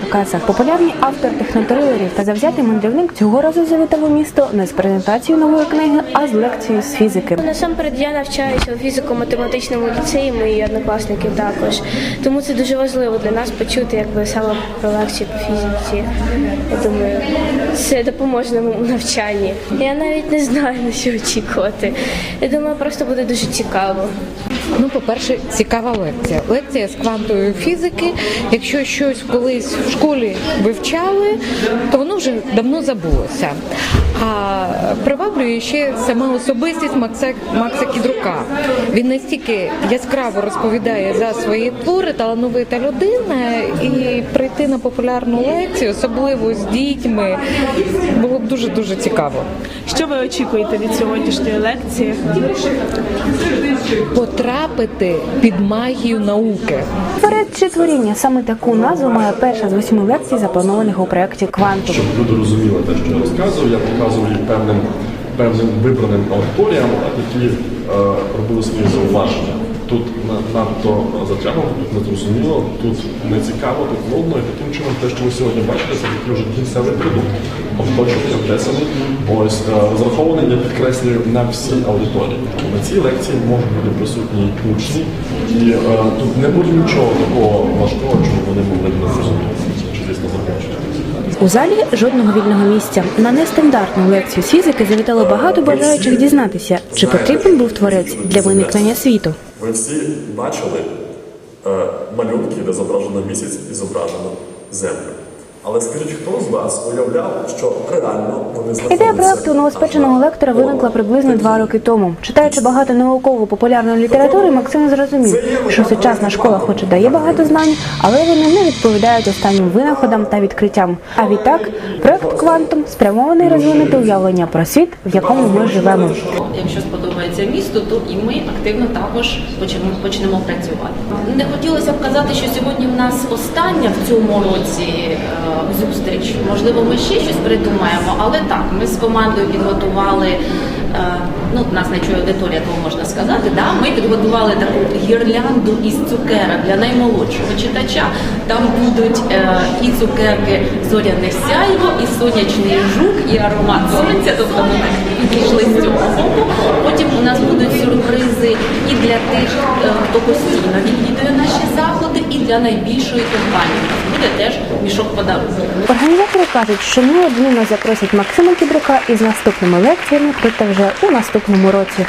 Черкасах. Популярний автор технотрилерів та завзятий мандрівник цього разу завітав у місто не з презентацією нової книги, а з лекцією з фізики. Насамперед я навчаюся у фізико-математичному ліцеї, мої однокласники також. Тому це дуже важливо для нас почути якби саме про лекцію по фізиці. Я думаю, це допоможе нам у навчанні. Я навіть не знаю на що очікувати. Я думаю, просто буде дуже цікаво. Ну, по-перше, цікава лекція. Лекція з квантової фізики. Якщо щось колись в школі вивчали, то воно вже давно забулося. А приваблює ще сама особистість Макса, Макса Кідрука. Він настільки яскраво розповідає за свої твори, талановита людина, і прийти на популярну лекцію, особливо з дітьми, було б дуже дуже цікаво. Що ви очікуєте від сьогоднішньої лекції? Потрапити під магію науки. Перед чи творіння саме таку назву має перша з восьми лекцій, запланованих у проєкті Квантум. щоб люди розуміли те, що я розказую, я показую їх певним певним вибраним аудиторіям, які е, робили свої зауваження. Тут на- надто затягнуто, тут не зрозуміло, тут не цікаво, тут нудно, і таким чином те, що ви сьогодні бачите, це такий вже кінцевий продукт. Обточений, обтесаний, ось е, розрахований, я підкреслюю, на всі аудиторії. На цій лекції можуть бути присутні учні, і е, тут не буде нічого такого важкого, чому вони могли б не зрозуміти, чи звісно захочуть. У залі жодного вільного місця. На нестандартну лекцію з фізики завітало багато бажаючих дізнатися, чи потрібен був творець для виникнення світу. Ви всі бачили е, малюнки, де зображено місяць і зображено землю. Але скажіть, хто з вас уявляв, що реально вони знаходяться? Ідея проекту новоспеченого лектора виникла приблизно два роки тому. Читаючи багато науково-популярної літератури, Максим зрозумів, що сучасна школа, хоч і дає багато знань, але вони не відповідають останнім винаходам та відкриттям. А відтак, проект Квантум спрямований розвинути уявлення про світ, в якому ми живемо. Якщо сподобається місту, то і ми активно також почнемо, почнемо працювати. Не хотілося б казати, що сьогодні в нас остання в цьому році е, зустріч. Можливо, ми ще щось придумаємо, але так, ми з командою підготували. е, Ну, нас не чує аудиторія, тому можна сказати. Да? Ми підготували таку гірлянду із цукерок для наймолодшого читача. Там будуть е, і цукерки зоряне сяйво, і сонячний жук, і аромат сонця. Тобто ми так підійшли з цього боку. Потім у нас будуть сюрпризи і для тих, е, хто постійно відвідує наші заходи, і для найбільшої компанії. Буде теж мішок подарунків. Організатори кажуть, що неодмінно запросять Максима Кідрука із наступними лекціями, проте вже у наступному році.